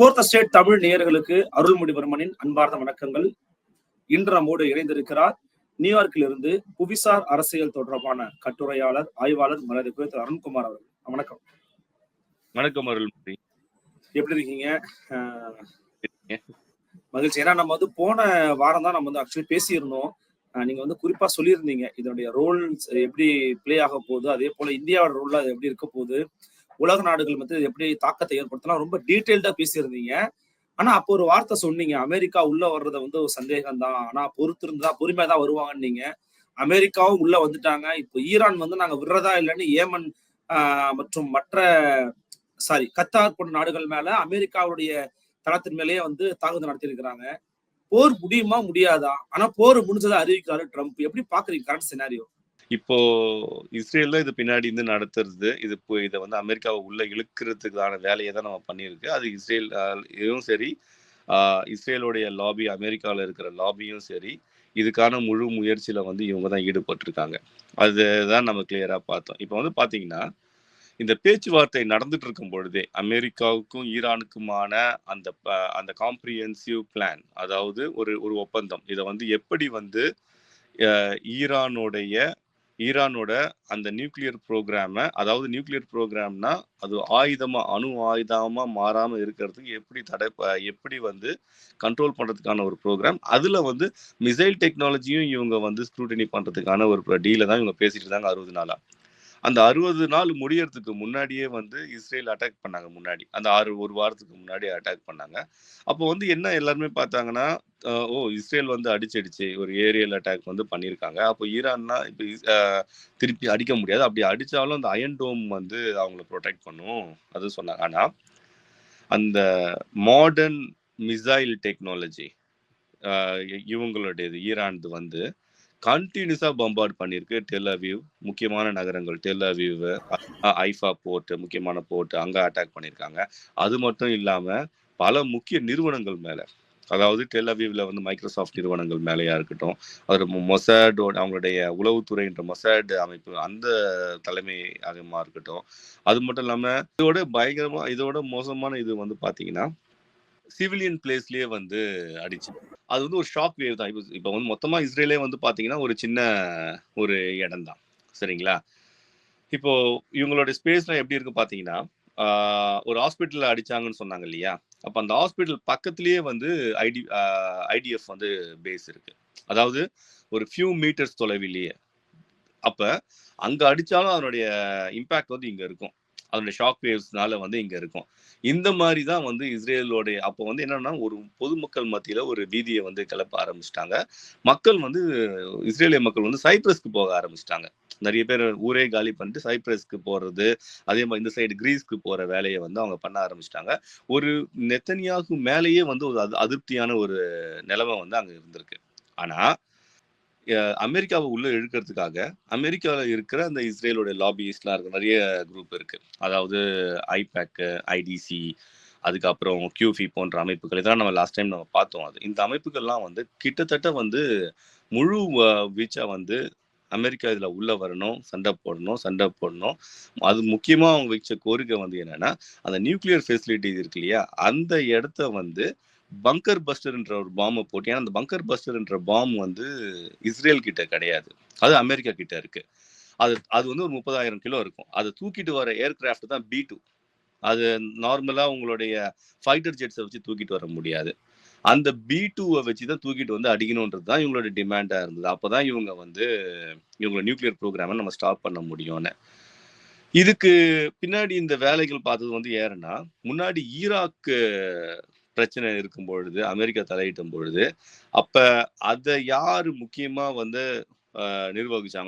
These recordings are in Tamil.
ஃபோர்த் ஸ்டேட் தமிழ் நேயர்களுக்கு அருள்மொழிவர்மனின் அன்பார்ந்த வணக்கங்கள். இன்று நம்மோடு இணைந்திருக்கிறார். நியூயார்க்கிலிருந்து புவிசார் அரசியல் தொடர்பான கட்டுரையாளர் ஆய்வாளர் மரியாதைக்குரிய திரு அருண்குமார் அவர்கள். வணக்கம். வணக்கம் அருள்மொழி. எப்படி இருக்கீங்க? மகிழ்ச்சி. ஏன்னா நம்ம வந்து போன வாரம் தான் நம்ம வந்து ஆக்சுவலி பேசியிருந்தோம். நீங்க வந்து குறிப்பா சொல்லியிருந்தீங்க. இதனுடைய ரோல் எப்படி ப்ளே ஆக போகுது அதே போல இந்தியாவோட ரோல் அது எப்படி இருக்க போகுது உலக நாடுகள் வந்து எப்படி தாக்கத்தை ஏற்படுத்தலாம் ரொம்ப டீட்டெயில்டா பேசியிருந்தீங்க. ஆனா அப்போ ஒரு வார்த்தை சொன்னீங்க. அமெரிக்கா உள்ள வர்றத வந்து ஒரு சந்தேகம் தான் ஆனா பொறுத்து இருந்தா பொறுமையா தான் வருவாங்கன்னு நீங்க அமெரிக்காவும் உள்ள வந்துட்டாங்க. இப்போ ஈரான் வந்து நாங்க விடுறதா இல்லைன்னு ஏமன் மற்றும் மற்ற சாரி கத்தார் போன்ற நாடுகள் மேல அமெரிக்காவுடைய தளத்தின் மேலேயே வந்து தாக்குதல் நடத்தியிருக்கிறாங்க. போர் முடியுமா? முடியாதா? ஆனா போர் முடிஞ்சதை அறிவிக்கிறாரு ட்ரம்ப். எப்படி பாக்குறீங்க கரண்ட் சினாரியோ இப்போ இஸ்ரேல் தான் இது பின்னாடி இருந்து நடத்துறது இது இப்போ இதை வந்து அமெரிக்காவை உள்ள இழுக்கிறதுக்கான வேலையை தான் நம்ம பண்ணியிருக்கு. அது இஸ்ரேல் இதுவும் சரி இஸ்ரேலுடைய லாபி அமெரிக்காவில் இருக்கிற லாபியும் சரி இதுக்கான முழு முயற்சியில வந்து இவங்க தான் ஈடுபட்டிருக்காங்க. அதுதான் நம்ம கிளியரா பார்த்தோம். இப்போ வந்து பாத்தீங்கன்னா இந்த பேச்சுவார்த்தை நடந்துட்டு இருக்கும் பொழுதே அமெரிக்காவுக்கும் ஈரானுக்குமான அந்த ப- அந்த காம்ப்ரிஹென்சிவ் பிளான் அதாவது ஒரு ஒரு ஒப்பந்தம் இதை வந்து எப்படி வந்து ஈரானுடைய ஈரானோட அந்த நியூக்ளியர் ப்ரோக்ராமை அதாவது நியூக்ளியர் ப்ரோக்ராம்னா அது ஆயுதமா அணு ஆயுதமா மாறாம இருக்கிறதுக்கு எப்படி தடை ப- எப்படி வந்து கண்ட்ரோல் பண்றதுக்கான ஒரு ப்ரோக்ராம் அதுல வந்து மிசைல் டெக்னாலஜியும் இவங்க வந்து ஸ்க்ரூட்டனி பண்றதுக்கான ஒரு டீலை தான் இவங்க பேசிட்டு இருந்தாங்க அறுபது நாளா. அந்த அறுபது நாள் முடியறதுக்கு முன்னாடியே வந்து இஸ்ரேல் அட்டாக் பண்ணாங்க முன்னாடி. அந்த ஆறு ஒரு வாரத்துக்கு முன்னாடி அட்டாக் பண்ணாங்க. அப்போ வந்து என்ன எல்லாருமே பார்த்தாங்கன்னா ஓ இஸ்ரேல் வந்து அடிச்சடிச்சு. ஒரு ஏரியல் அட்டாக் வந்து பண்ணியிருக்காங்க. அப்போ ஈரான்னா இப்போ திருப்பி அடிக்க முடியாது. அப்படி அடித்தாலும் அந்த அயன் டோம் வந்து அவங்கள ப்ரொடெக்ட் பண்ணும். அது சொன்னாங்க. ஆனால் அந்த மாடர்ன் மிசைல் டெக்னாலஜி இவங்களுடையது ஈரான்து வந்து கண்டினியூஸா பம்பார்ட் பண்ணியிருக்கு. டெல் முக்கியமான நகரங்கள். டெல் ஐஃபா போர்ட் முக்கியமான போர்ட் அங்க அட்டாக் பண்ணியிருக்காங்க. அது மட்டும் இல்லாம பல முக்கிய நிறுவனங்கள் மேல. அதாவது டெல் வந்து மைக்ரோசாஃப்ட் நிறுவனங்கள் மேலேயா இருக்கட்டும் அது மொசாடோட அவங்களுடைய உளவுத்துறைன்ற மொசாட் அமைப்பு அந்த தலைமை அகமா இருக்கட்டும். அது மட்டும் இல்லாமல் இதோட பயங்கரமாக இதோட மோசமான இது வந்து பார்த்தீங்கன்னா சிவிலியன் பிளேஸ்லயே வந்து அடிச்சு. அது வந்து ஒரு ஷாக் வேவ் தான். இப்போ இப்போ வந்து மொத்தமா இஸ்ரேலே வந்து பாத்தீங்கன்னா ஒரு சின்ன ஒரு இடம் தான் சரிங்களா? இப்போ இவங்களோட ஸ்பேஸ்லாம் எப்படி இருக்கு பாத்தீங்கன்னா ஒரு ஹாஸ்பிட்டல்ல அடிச்சாங்கன்னு சொன்னாங்க இல்லையா? அப்ப அந்த ஹாஸ்பிட்டல் பக்கத்துலயே வந்து ஐடி ஐடிஎஃப் வந்து பேஸ் இருக்கு. அதாவது ஒரு ஃபியூ மீட்டர்ஸ் தொலைவிலேயே. அப்ப அங்க அடிச்சாலும் அதனுடைய இம்பாக்ட் வந்து இங்க இருக்கும். அதனுடைய ஷாக் வேவ்ஸ்னால வந்து இங்க இருக்கும். இந்த மாதிரி தான் வந்து இஸ்ரேலோடைய அப்போ வந்து என்னன்னா ஒரு பொதுமக்கள் மத்தியில ஒரு பீதியை வந்து கிளப்ப ஆரம்பிச்சிட்டாங்க. மக்கள் வந்து இஸ்ரேலிய மக்கள் வந்து சைப்ரஸ்க்கு போக ஆரம்பிச்சிட்டாங்க. நிறைய பேர் ஊரே காலி பண்ணிட்டு சைப்ரஸ்க்கு போறது அதே மாதிரி இந்த சைடு கிரீஸ்க்கு போற வேலையை வந்து அவங்க பண்ண ஆரம்பிச்சிட்டாங்க. ஒரு நெத்தனியாக்கு மேலேயே வந்து ஒரு அதிருப்தியான ஒரு நிலைமை வந்து அங்க இருந்திருக்கு. ஆனா அமெரிக்காவை உள்ள இழுக்கிறதுக்காக அமெரிக்காவில் இருக்கிற அந்த இஸ்ரேலோட லாபியிஸ்ட்லாம் இருக்கு நிறைய குரூப் இருக்கு. அதாவது ஐபேக்கு ஐடிசி அதுக்கப்புறம் கியூஃபி போன்ற அமைப்புகள். இதெல்லாம் நம்ம லாஸ்ட் டைம் நம்ம பார்த்தோம் அது. இந்த அமைப்புகள்லாம் வந்து கிட்டத்தட்ட வந்து முழு வீச்சா வந்து அமெரிக்கா இதில் உள்ள வரணும் சண்டை போடணும் சண்டை போடணும். அது முக்கியமாக அவங்க வச்ச கோரிக்கை வந்து என்னன்னா அந்த நியூக்ளியர் ஃபெசிலிட்டிஸ் இருக்கு இல்லையா? அந்த இடத்த வந்து பங்கர் பஸ்டர்ன்ற ஒரு பாம்பை போட்டு ஏன்னா அந்த பங்கர் பஸ்டர்ன்ற பாம் வந்து இஸ்ரேல் கிட்ட கிடையாது. அது அமெரிக்கா கிட்ட இருக்கு. அது அது வந்து ஒரு முப்பதாயிரம் கிலோ இருக்கும். அதை தூக்கிட்டு வர ஏர்கிராஃப்ட் தான் பி டூ அது நார்மலா உங்களுடைய ஃபைட்டர் ஜெட்ஸை வச்சு தூக்கிட்டு வர முடியாது. அந்த பி டூவை வச்சு தான் தூக்கிட்டு வந்து அடிக்கணுன்றது தான் இவங்களோட டிமாண்டாக இருந்தது. அப்போ தான் இவங்க வந்து இவங்களோட நியூக்ளியர் ப்ரோக்ராமை நம்ம ஸ்டாப் பண்ண முடியும்னு. இதுக்கு பின்னாடி இந்த வேலைகள் பார்த்தது வந்து ஏறனா முன்னாடி ஈராக்கு பிரச்சனை இருக்கும் பொழுது அமெரிக்கா தலையிட்டும் பொழுது அப்ப அதை யாரு முக்கியமா வந்து ஆஹ்,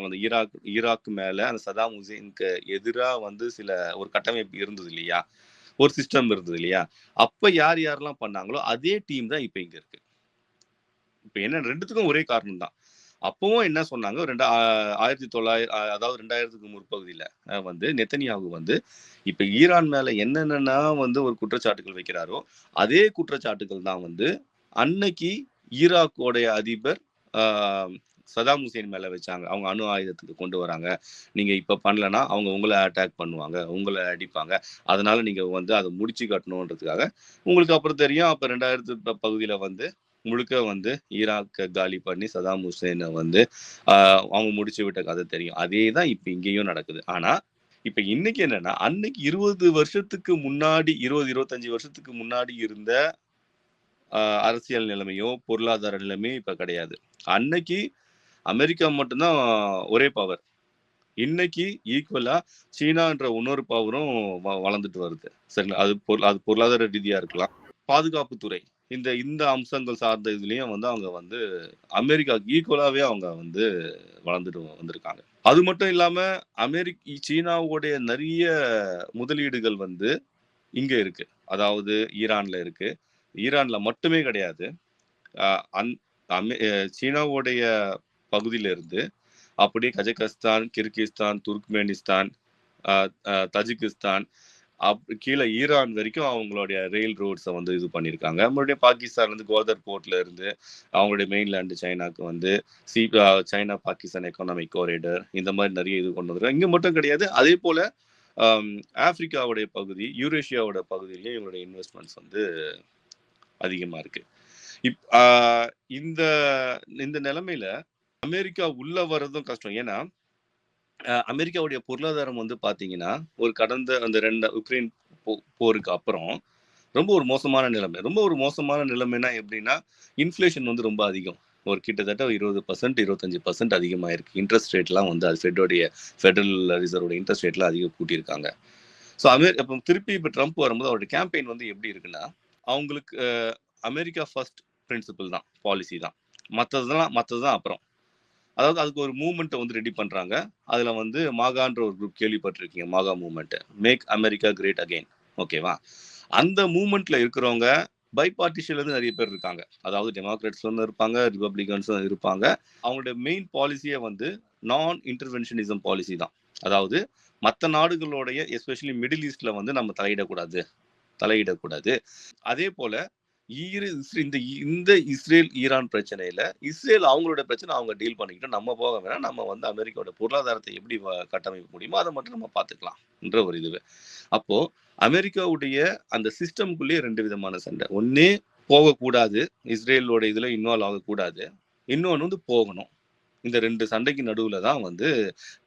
அந்த ஈராக் ஈராக் மேல அந்த சதாம் ஹுசேனுக்கு எதிரா வந்து சில ஒரு கட்டமைப்பு இருந்தது இல்லையா? ஒரு சிஸ்டம் இருந்தது இல்லையா? அப்ப யார் யாரெல்லாம் பண்ணாங்களோ அதே டீம் தான் இப்ப இங்க இருக்கு. இப்ப என்ன ரெண்டுத்துக்கும் ஒரே காரணம் தான் அப்பவும் என்ன சொன்னாங்க? ரெண்டா ஆயிரத்தி தொள்ளாயிரம் அதாவது ரெண்டாயிரத்துக்கு முற்பகுதியில வந்து நெத்தனியாகு வந்து இப்ப ஈரான் மேல என்னென்னன்னா வந்து ஒரு குற்றச்சாட்டுகள் வைக்கிறாரோ அதே குற்றச்சாட்டுகள் தான் வந்து அன்னைக்கு ஈராக்கோடைய அதிபர் சதாம் ஹுசேன் மேல வச்சாங்க. அவங்க அணு ஆயுதத்துக்கு கொண்டு வராங்க. நீங்க இப்ப பண்ணலன்னா அவங்க உங்களை அட்டாக் பண்ணுவாங்க உங்களை அடிப்பாங்க. அதனால நீங்க வந்து அதை முடிச்சு கட்டணுன்றதுக்காக உங்களுக்கு அப்புறம் தெரியும். அப்ப ரெண்டாயிரத்து ப- பகுதியில வந்து முழுக்க வந்து ஈராக்க காலி பண்ணி சதாம் ஹுசேனை வந்து ஆஹ், அவங்க முடிச்சு விட்ட கதை தெரியும். அதே தான் இப்ப இங்கேயும் நடக்குது. ஆனா இப்ப இன்னைக்கு என்னன்னா அன்னைக்கு இருபது வருஷத்துக்கு முன்னாடி இருபது இருபத்தஞ்சு வருஷத்துக்கு முன்னாடி இருந்த அரசியல் நிலைமையோ பொருளாதார நிலைமையோ இப்ப கிடையாது. அன்னைக்கு அமெரிக்கா மட்டும்தான் ஒரே பவர் இன்னைக்கு ஈக்குவலா சீனான்ற இன்னொரு பவரும் வ- வளர்ந்துட்டு வருது. சரிங்களா? அது பொருள் அது பொருளாதார ரீதியா இருக்கலாம். பாதுகாப்புத்துறை. இந்த இந்த அம்சங்கள் சார்ந்த இதுலயும் வந்து அவங்க வந்து அமெரிக்காவுக்கு ஈக்குவலாவே அவங்க வந்து வளர்ந்துட்டு வந்திருக்காங்க. அது மட்டும் இல்லாம அமெரிக்க சீனாவுடைய நிறைய முதலீடுகள் வந்து இங்க இருக்கு. அதாவது ஈரான்ல இருக்கு. ஈரான்ல மட்டுமே கிடையாது. ஆஹ் அந் சீனாவுடைய பகுதியில இருந்து அப்படியே கஜகஸ்தான் கிர்கிஸ்தான் துர்க்மேனிஸ்தான் ஆஹ் தஜிகிஸ்தான் அப் கீழே ஈரான் வரைக்கும் அவங்களுடைய ரயில் ரோட்ஸை வந்து இது பண்ணியிருக்காங்க மறுபடியும் பாகிஸ்தான் வந்து கோதர் போர்ட்ல இருந்து அவங்களுடைய மெயின்லேண்டு சைனாக்கு வந்து C China Pakistan economic corridor இந்த மாதிரி நிறைய இது கொண்டு வந்துருக்காங்க. இங்க மட்டும் கிடையாது. அதே போல ஆப்பிரிக்காவுடைய பகுதி யூரேஷியாவோட பகுதியிலையும் இவங்களுடைய இன்வெஸ்ட்மெண்ட்ஸ் வந்து அதிகமா இருக்கு. இப் இந்த இந்த நிலைமையில அமெரிக்கா உள்ள வர்றதும் கஷ்டம். ஏன்னா அமெரிக்காவுடைய பொருளாதாரம் வந்து பாத்தீங்கன்னா ஒரு கடந்த அந்த ரெண்டு உக்ரைன் போ- போருக்கு அப்புறம் ரொம்ப ஒரு மோசமான நிலைமை. ரொம்ப ஒரு மோசமான நிலைமைனா எப்படின்னா இன்ஃப்ளேஷன் வந்து ரொம்ப அதிகம். ஒரு கிட்டத்தட்ட இருபது பர்சன்ட் இருபத்தஞ்சு பர்சன்ட் அதிகமாகிருக்கு இன்ட்ரெஸ்ட் ரேட்லாம் வந்து அது ஃபெட்டோடைய ஃபெடரல் ரிசர்வோட இன்ட்ரெஸ்ட் ரேட்லாம் அதிகம் கூட்டியிருக்காங்க. ஸோ அமெரி இப்போ திருப்பி இப்போ ட்ரம்ப் வரும்போது அவருடைய கேம்பெயின் வந்து எப்படி இருக்குன்னா அவங்களுக்கு அமெரிக்கா ஃபர்ஸ்ட் பிரின்சிபல் தான் பாலிசி தான். மற்றதுலாம் மற்றது தான் அப்புறம். அதாவது அதுக்கு ஒரு மூவ்மெண்ட்டை வந்து ரெடி பண்ணுறாங்க அதில் வந்து மாகான்ற ஒரு group கேள்விப்பட்டிருக்கீங்க MAGA movement make America great again ஓகேவா அந்த மூவ்மெண்ட்ல இருக்கிறவங்க பை பார்ட்டிஷன்லேருந்து நிறைய பேர் இருக்காங்க. அதாவது டெமோக்ராட்ஸ்லேருந்து இருப்பாங்க ரிப்பப்ளிகன்ஸும் இருப்பாங்க. அவங்களுடைய மெயின் பாலிசியே வந்து நான் இன்டர்வென்ஷனிசம் பாலிசி தான். அதாவது மற்ற நாடுகளுடைய எஸ்பெஷலி மிடில் ஈஸ்டில் வந்து நம்ம தலையிடக்கூடாது. தலையிடக்கூடாது. அதே போல இந்த இந்த இஸ்ரேல் ஈரான் பிரச்சனையில இஸ்ரேல் அவங்களோட பிரச்சனை அவங்க டீல் பண்ணிக்கிட்டு நம்ம போக வேணாம் நம்ம வந்து அமெரிக்காவோட பொருளாதாரத்தை எப்படி வ- கட்டமைக்க முடியுமோ அதை மட்டும் நம்ம பார்த்துக்கலாம் என்ற ஒரு இது அப்போ அமெரிக்காவுடைய அந்த சிஸ்டம்குள்ளேயே ரெண்டு விதமான சண்டை. ஒன்னே போகக்கூடாது இஸ்ரேலோட இதுல இன்வால்வ் ஆகக்கூடாது. இன்னொன்று வந்து போகணும். இந்த ரெண்டு சண்டைக்கு நடுவுல தான் வந்து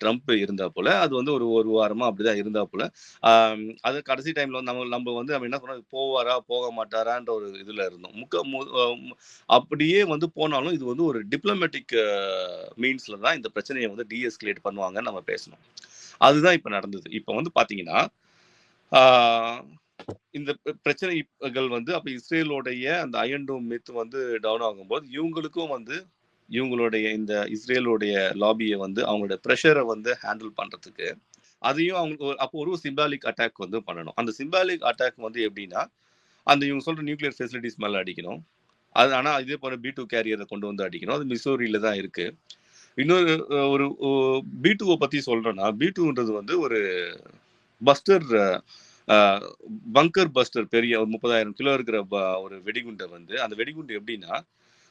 ட்ரம்ப் இருந்தா போல அது வந்து ஒரு ஒரு வாரமா அப்படிதான் இருந்தா போல. அது கடைசி டைம்ல வந்து நம்ம நம்ம வந்து நம்ம என்ன சொன்னோம்? போவாரா போக மாட்டாரான்ற ஒரு இதுல இருந்தோம். முக்க மு- அப்படியே வந்து போனாலும் இது வந்து ஒரு டிப்ளமேட்டிக் மீன்ஸ்ல தான் இந்த பிரச்சனையை வந்து டிஎஸ்கலேட் பண்ணுவாங்கன்னு நம்ம பேசணும். அதுதான் இப்ப நடந்தது. இப்ப வந்து பாத்தீங்கன்னா இந்த பிரச்சனைகள் வந்து அப்ப இஸ்ரேலோடைய அந்த அயன் டோம் மித் வந்து டவுன் ஆகும்போது இவங்களுக்கும் வந்து இவங்களுடைய இந்த இஸ்ரேலுடைய லாபியை வந்து அவங்களோட ப்ரெஷரை வந்து ஹேண்டில் பண்றதுக்கு அதையும் அவங்களுக்கு அப்போ ஒரு சிம்பாலிக் அட்டாக் வந்து பண்ணணும். அந்த சிம்பாலிக் அட்டாக் வந்து எப்படின்னா அந்த இவங்க சொல்ற நியூக்ளியர் ஃபெசிலிட்டிஸ் மேல அடிக்கணும். அது ஆனா இதே போல பி டூ கேரியரை கொண்டு வந்து அடிக்கணும். அது மிசோரியில தான் இருக்கு. இன்னொரு ஒரு பி டூவை பத்தி சொல்றேன்னா பி டூன்றது வந்து ஒரு பஸ்டர் பங்கர் பஸ்டர் பெரிய ஒரு முப்பதாயிரம் கிலோ இருக்கிற ஒரு வெடிகுண்டை வந்து அந்த வெடிகுண்டு எப்படின்னா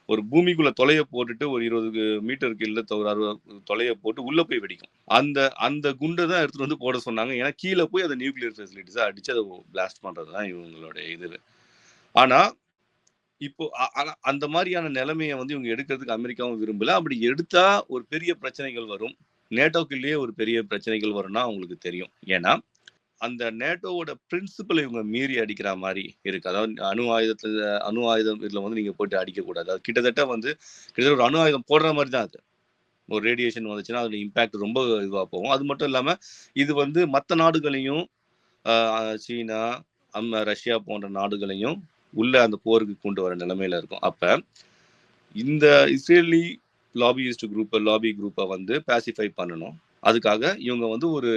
ஒரு பூமிக்குள்ள தொலைய போட்டுட்டு ஒரு இருபது மீட்டருக்கு இல்ல ஒரு அறுபது தொலைய போட்டு உள்ள போய் வெடிக்கும். அந்த அந்த குண்டை தான் எடுத்துட்டு வந்து போட சொன்னாங்க. ஏன்னா கீழே போய் அதை நியூக்ளியர் ஃபெசிலிட்டிஸாக அடிச்சு அதை பிளாஸ்ட் பண்றது தான் இவங்களுடைய இது ஆனா இப்போ அந்த மாதிரியான நிலைமையை வந்து இவங்க எடுக்கிறதுக்கு அமெரிக்காவும் விரும்பல. அப்படி எடுத்தா ஒரு பெரிய பிரச்சனைகள் வரும். நேட்டோக்குள்ளேயே ஒரு பெரிய பிரச்சனைகள் வரும்னா அவங்களுக்கு தெரியும். ஏன்னா அந்த நேட்டோவோட பிரின்சிபலை இவங்க மீறி அடிக்கிற மாதிரி இருக்கு. அதாவது அணு ஆயுதத்துல அணு ஆயுதம் இதுல வந்து நீங்க போயிட்டு அடிக்கக்கூடாது. அது கிட்டத்தட்ட வந்து கிட்டத்தட்ட ஒரு அணு ஆயுதம் போடுற மாதிரி தான் அது. ஒரு ரேடியேஷன் வந்துச்சுன்னா அதோட இம்பாக்ட் ரொம்ப இதுவாக போகும். அது மட்டும் இல்லாம இது வந்து மற்ற நாடுகளையும் சீனா அம்ம ரஷ்யா போன்ற நாடுகளையும் உள்ள அந்த போருக்கு கொண்டு வர நிலைமையில இருக்கும். அப்ப இந்த இஸ்ரேலி லாபியிஸ்ட் குரூப்பை லாபி குரூப்பை வந்து பேசிஃபை பண்ணணும். அதுக்காக இவங்க வந்து ஒரு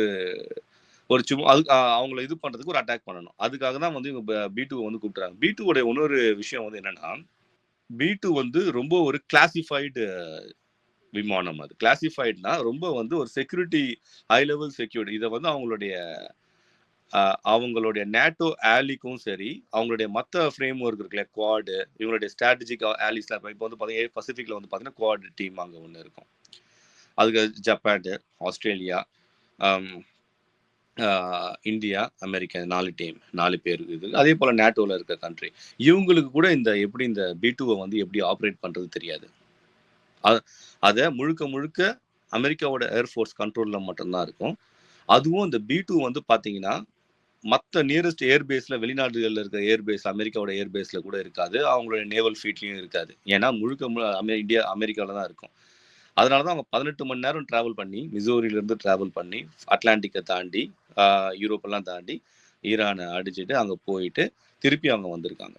ஒரு சும்மா அது அவங்கள இது பண்றதுக்கு ஒரு அட்டாக் பண்ணணும். அதுக்காக தான் வந்து இவங்க பி டூ வந்து கூப்பிட்டுறாங்க பி டூவோட இன்னொரு விஷயம் வந்து என்னன்னா பி டூ வந்து ரொம்ப ஒரு கிளாசிஃபைடு விமானம் அது. கிளாசிஃபைட்னா ரொம்ப வந்து ஒரு செக்யூரிட்டி ஹை லெவல் செக்யூரிட்டி இதை வந்து அவங்களுடைய அவங்களுடைய நேட்டோ ஆலிக்கும் சரி அவங்களுடைய மற்ற ஃப்ரேம் ஒர்க் இருக்குல்ல குவாடு இவங்களுடைய ஸ்ட்ராட்டஜிக் ஆலிஸ்லாம் இப்போ வந்து பார்த்தீங்கன்னா பசிபிக்ல வந்து பார்த்தீங்கன்னா குவாட் டீம் அங்கே ஒன்று இருக்கும். அதுக்கு ஜப்பான் ஆஸ்திரேலியா இந்தியா அமெரிக்கா நாலு டீம் நாலு பேர் இது. அதே போல நேட்டோவில் இருக்க கண்ட்ரி இவங்களுக்கு கூட இந்த எப்படி இந்த பி டூவை வந்து எப்படி ஆப்ரேட் பண்றது தெரியாது. அதை முழுக்க முழுக்க அமெரிக்காவோட ஏர்ஃபோர்ஸ் கண்ட்ரோலில் மட்டும்தான் இருக்கும். அதுவும் இந்த பி டூ வந்து பார்த்தீங்கன்னா மற்ற நியரஸ்ட் ஏர்பேஸில் வெளிநாடுகளில் இருக்க ஏர்பேஸ் அமெரிக்காவோட ஏர்பேஸில் கூட இருக்காது. அவங்களோட நேவல் ஃபீட்லையும் இருக்காது. ஏன்னா முழுக்க முழு அமெ இந்தியா அமெரிக்காவில் தான் இருக்கும். அதனால தான் அவங்க பதினெட்டு மணி நேரம் ட்ராவல் பண்ணி மிசோரியிலேருந்து ட்ராவல் பண்ணி அட்லாண்டிக்கை தாண்டி யூரோப்பெல்லாம் தாண்டி ஈரானை அடிச்சுட்டு அங்கே போயிட்டு திருப்பி அவங்க வந்திருக்காங்க.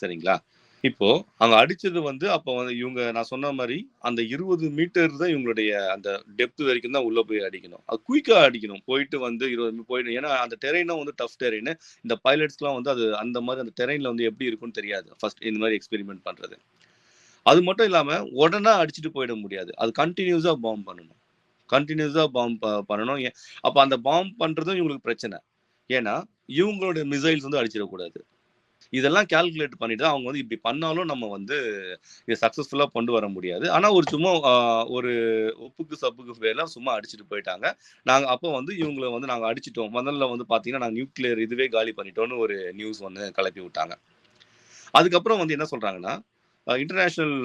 சரிங்களா? இப்போ அங்க அடிச்சது வந்து அப்போ வந்து இவங்க நான் சொன்ன மாதிரி அந்த இருபது மீட்டர் தான் இவங்களுடைய அந்த டெப்த் வரைக்கும் தான் உள்ள போய் அடிக்கணும். அது குயிக்கா அடிக்கணும். போயிட்டு வந்து இருபது மீ- போயிட்டு ஏன்னா அந்த டெரெயினும் வந்து டஃப் டெரெயின் இந்த பைலட்ஸ்லாம் வந்து அது அந்த மாதிரி அந்த டெரெயின்ல வந்து எப்படி இருக்கும்னு தெரியாது. ஃபர்ஸ்ட் இந்த மாதிரி எக்ஸ்பெரிமெண்ட் பண்றது. அது மட்டும் இல்லாமல் உடனே அடிச்சுட்டு போயிட முடியாது. அது கண்டினியூஸாக பாம்பு பண்ணணும். கண்டினியூஸாக பாம்பு பண்ணணும். அப்போ அந்த பாம்பு பண்ணுறதும் இவங்களுக்கு பிரச்சனை. ஏன்னா இவங்களுடைய மிசைல்ஸ் வந்து அடிச்சிடக்கூடாது. இதெல்லாம் கால்குலேட் பண்ணிட்டு தான் அவங்க வந்து இப்படி பண்ணாலும் நம்ம வந்து இதை சக்ஸஸ்ஃபுல்லாக கொண்டு வர முடியாது. ஆனால் ஒரு சும்மா ஒரு ஒப்புக்கு சப்புக்கு பேர்லாம் சும்மா அடிச்சுட்டு போயிட்டாங்க. நாங்கள் அப்போ வந்து இவங்களை வந்து நாங்கள் அடிச்சிட்டோம். முதல்ல வந்து பார்த்தீங்கன்னா நாங்கள் நியூக்ளியர் இதுவே காலி பண்ணிட்டோம்னு ஒரு நியூஸ் ஒன்று கிளப்பி விட்டாங்க. அதுக்கப்புறம் வந்து என்ன சொல்கிறாங்கன்னா இன்டர்நேஷ்னல்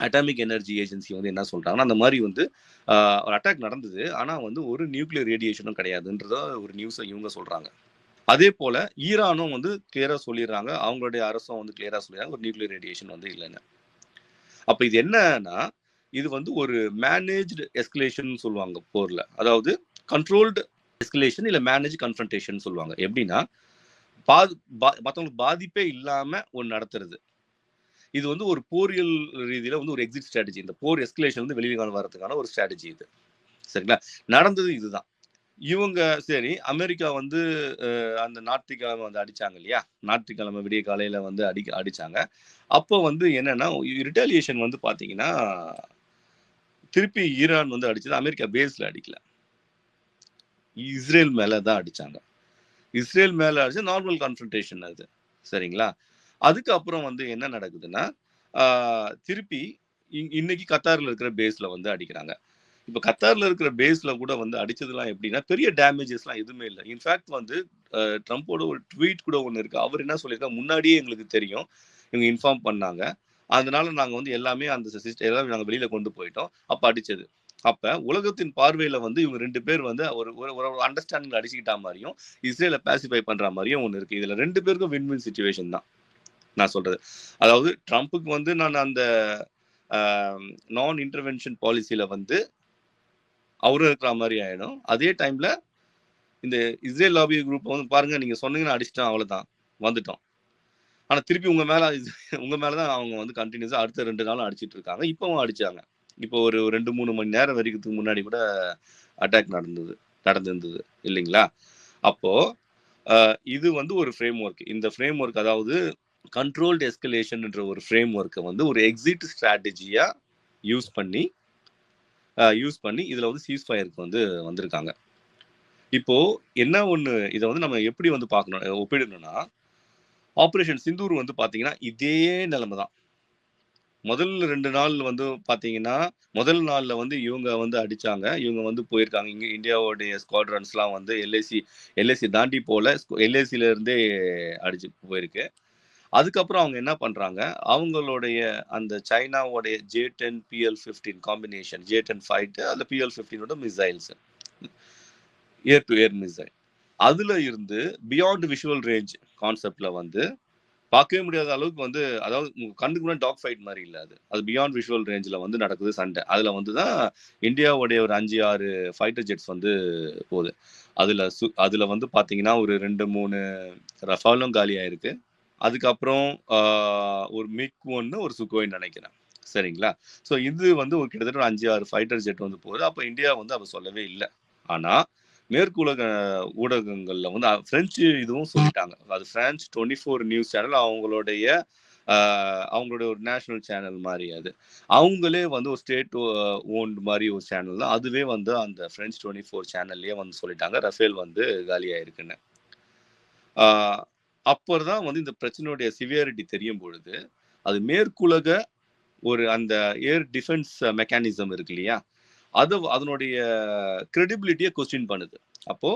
அட்டாமிக் எனர்ஜி ஏஜென்சி வந்து என்ன சொல்கிறாங்கன்னா அந்த மாதிரி வந்து ஒரு அட்டாக் நடந்தது. ஆனால் வந்து ஒரு நியூக்ளியர் ரேடியேஷனும் கிடையாதுன்றத ஒரு நியூஸை இவங்க சொல்கிறாங்க அதே போல் ஈரானும் வந்து கிளியராக சொல்லிடுறாங்க. அவங்களுடைய அரசும் வந்து கிளியராக சொல்லிடுறாங்க. ஒரு நியூக்ளியர் ரேடியேஷன் வந்து இல்லைன்னு. அப்போ இது என்னன்னா இது வந்து ஒரு மேனேஜ்டு எஸ்கலேஷன் சொல்லுவாங்க போரில். அதாவது கண்ட்ரோல்டு எஸ்கலேஷன் இல்லை மேனேஜ் கன்ஃபன்டேஷன் சொல்லுவாங்க. எப்படின்னா பாது பா- மற்றவங்களுக்கு பாதிப்பே இல்லாம ஒன்று நடத்துறது. இது வந்து ஒரு போரியல் ரீதியில வந்து ஒரு எக்ஸிட் ஸ்ட்ராட்டஜி இந்த போர் எஸ்கலேஷன் வந்து வெளியே வரதுக்கான ஒரு ஸ்ட்ராட்டஜி இது. சரிங்களா? நடந்தது இதுதான். இவங்க சரி அமெரிக்கா வந்து அந்த ஞாயிற்றுக்கிழமை வந்து அடிச்சாங்க இல்லையா? ஞாயிற்றுக்கிழமை விடிய காலையில வந்து அடிக்க அடிச்சாங்க. அப்போ வந்து என்னன்னா ரிட்டாலியேஷன் வந்து பாத்தீங்கன்னா திருப்பி ஈரான் வந்து அடிச்சது. அமெரிக்கா பேஸ்ல அடிக்கல. இஸ்ரேல் மேல தான் அடிச்சாங்க. இஸ்ரேல் மேல அடிச்சு நார்மல் கான்ஃபரன்டேஷன் அது. சரிங்களா? அதுக்கப்புறம் வந்து என்ன நடக்குதுன்னா திருப்பி இன்னைக்கு கத்தார்ல இருக்கிற பேஸ்ல வந்து அடிக்கிறாங்க. இப்ப கத்தார்ல இருக்கிற பேஸ்ல கூட வந்து அடிச்சதுலாம் எப்படின்னா பெரிய டேமேஜஸ்லாம் எதுவுமே இல்லை. இன்ஃபேக்ட் வந்து ட்ரம்ப்போட ஒரு ட்வீட் கூட ஒன்று இருக்கு. அவர் என்ன சொல்லியிருக்கா முன்னாடியே எங்களுக்கு தெரியும். இவங்க இன்ஃபார்ம் பண்ணாங்க. அதனால நாங்கள் வந்து எல்லாமே அந்த சிஸ்டம் எல்லாமே நாங்கள் வெளியில கொண்டு போயிட்டோம். அப்போ அடிச்சது. அப்ப உலகத்தின் பார்வையில வந்து இவங்க ரெண்டு பேர் வந்து ஒரு ஒரு ஒரு அண்டர்ஸ்டாண்டிங் அடிச்சுக்கிட்டா மாதிரியும் இஸ்ரேல பேசிஃபை பண்ற மாதிரியும் ஒன்று இருக்கு. இதுல ரெண்டு பேருக்கும் வின் வின் சுச்சுவேஷன் தான் நான் சொல்றது. அதாவது ட்ரம்ப்புக்கு வந்து நான் அந்த நான் இன்டர்வென்ஷன் பாலிசியில வந்து அவரும் இருக்கிற மாதிரி ஆயிடும். அதே டைம்ல இந்த இஸ்ரேல் லாபி குரூப் வந்து பாருங்க நீங்க சொன்னீங்கன்னா அடிச்சிட்டோம் அவ்வளவுதான் வந்துட்டோம். ஆனா திருப்பி உங்க மேல உங்க மேலதான் அவங்க வந்து கண்டினியூஸா அடுத்த ரெண்டு நாளும் அடிச்சிட்டு இருக்காங்க. இப்பவும் அடிச்சாங்க. இப்போ ஒரு ரெண்டு மூணு மணி நேரம் வரைக்கும் முன்னாடி கூட அட்டாக் நடந்தது நடந்திருந்தது இல்லைங்களா? அப்போ இது வந்து ஒரு ஃப்ரேம் ஒர்க் இந்த ஃப்ரேம் ஒர்க் அதாவது கண்ட்ரோல்டு எஸ்கலேஷன்ன்ற ஒரு ஃப்ரேம் ஒர்க்கை வந்து ஒரு எக்ஸிட் ஸ்ட்ராட்டஜியாக யூஸ் பண்ணி யூஸ் பண்ணி இதில் வந்து சீஸ் ஃபயருக்கு வந்து வந்திருக்காங்க. இப்போ என்ன ஒன்று இதை வந்து நம்ம எப்படி வந்து பார்க்கணும் ஒப்பிடணும்னா ஆப்ரேஷன் சிந்தூர் வந்து பார்த்தீங்கன்னா இதே நிலைமை தான் முதல் ரெண்டு நாள் வந்து பாத்தீங்கன்னா முதல் நாள்ல வந்து இவங்க வந்து அடிச்சாங்க. இவங்க வந்து போயிருக்காங்க. இங்க இந்தியாவோடைய ஸ்குவாட்ரன்ஸ்லாம் வந்து எல்ஐசி எல்ஐசி தாண்டி போல எல்ஐசில இருந்தே அடிச்சு போயிருக்கு. அதுக்கப்புறம் அவங்க என்ன பண்றாங்க? அவங்களுடைய அந்த சைனாவோடைய J ten PL fifteen combination J ten fight அந்த PL ஃபிஃப்டீனோட missiles air to air missile அதுல இருந்து பியாண்ட் விஷுவல் ரேஞ்ச் கான்செப்ட்ல வந்து பார்க்கவே முடியாத அளவுக்கு வந்து அதாவது கண்ணுக்கு முன்னாடி டாக் ஃபைட் மாதிரி இல்லை அது. அது பியாண்ட் விஷுவல் ரேஞ்சில் வந்து நடக்குது சண்டை. அதில் வந்து தான் இந்தியாவுடைய ஒரு அஞ்சு ஆறு ஃபைட்டர் ஜெட்ஸ் வந்து போகுது. அதில் சு அதில் வந்து பார்த்தீங்கன்னா ஒரு ரெண்டு மூணு ரஃபாலும் காலி அதுக்கப்புறம் ஒரு மிக் ஒன்று ஒரு சுக்கோயின்னு நினைக்கிறேன். சரிங்களா? ஸோ இது வந்து ஒரு கிட்டத்தட்ட ஒரு அஞ்சு ஆறு ஃபைட்டர் ஜெட் வந்து போகுது. அப்போ இந்தியா வந்து அப்போ சொல்லவே இல்லை. ஆனால் மேற்கு உலக ஊடகங்கள்ல வந்து பிரெஞ்சு இதுவும் சொல்லிட்டாங்க. அது France twenty four news channel அவங்களுடைய அவங்களுடைய ஒரு நேஷனல் சேனல் மாதிரி அது. அவங்களே வந்து ஒரு ஸ்டேட் ஓன்டு மாதிரி ஒரு சேனல் தான் அதுவே வந்து அந்த ஃப்ரெஞ்ச் டுவெண்ட்டி ஃபோர் சேனல்லையே வந்து சொல்லிட்டாங்க. ரஃபேல் வந்து காலியாயிருக்குன்னு. அப்போ தான் வந்து இந்த பிரச்சனையுடைய சிவியாரிட்டி தெரியும் பொழுது அது மேற்குலக ஒரு அந்த ஏர் டிஃபென்ஸ் மெக்கானிசம் இருக்கு இல்லையா? அது அதனுடைய கிரெடிபிலிட்டியை கொஸ்டின் பண்ணுது. அப்போ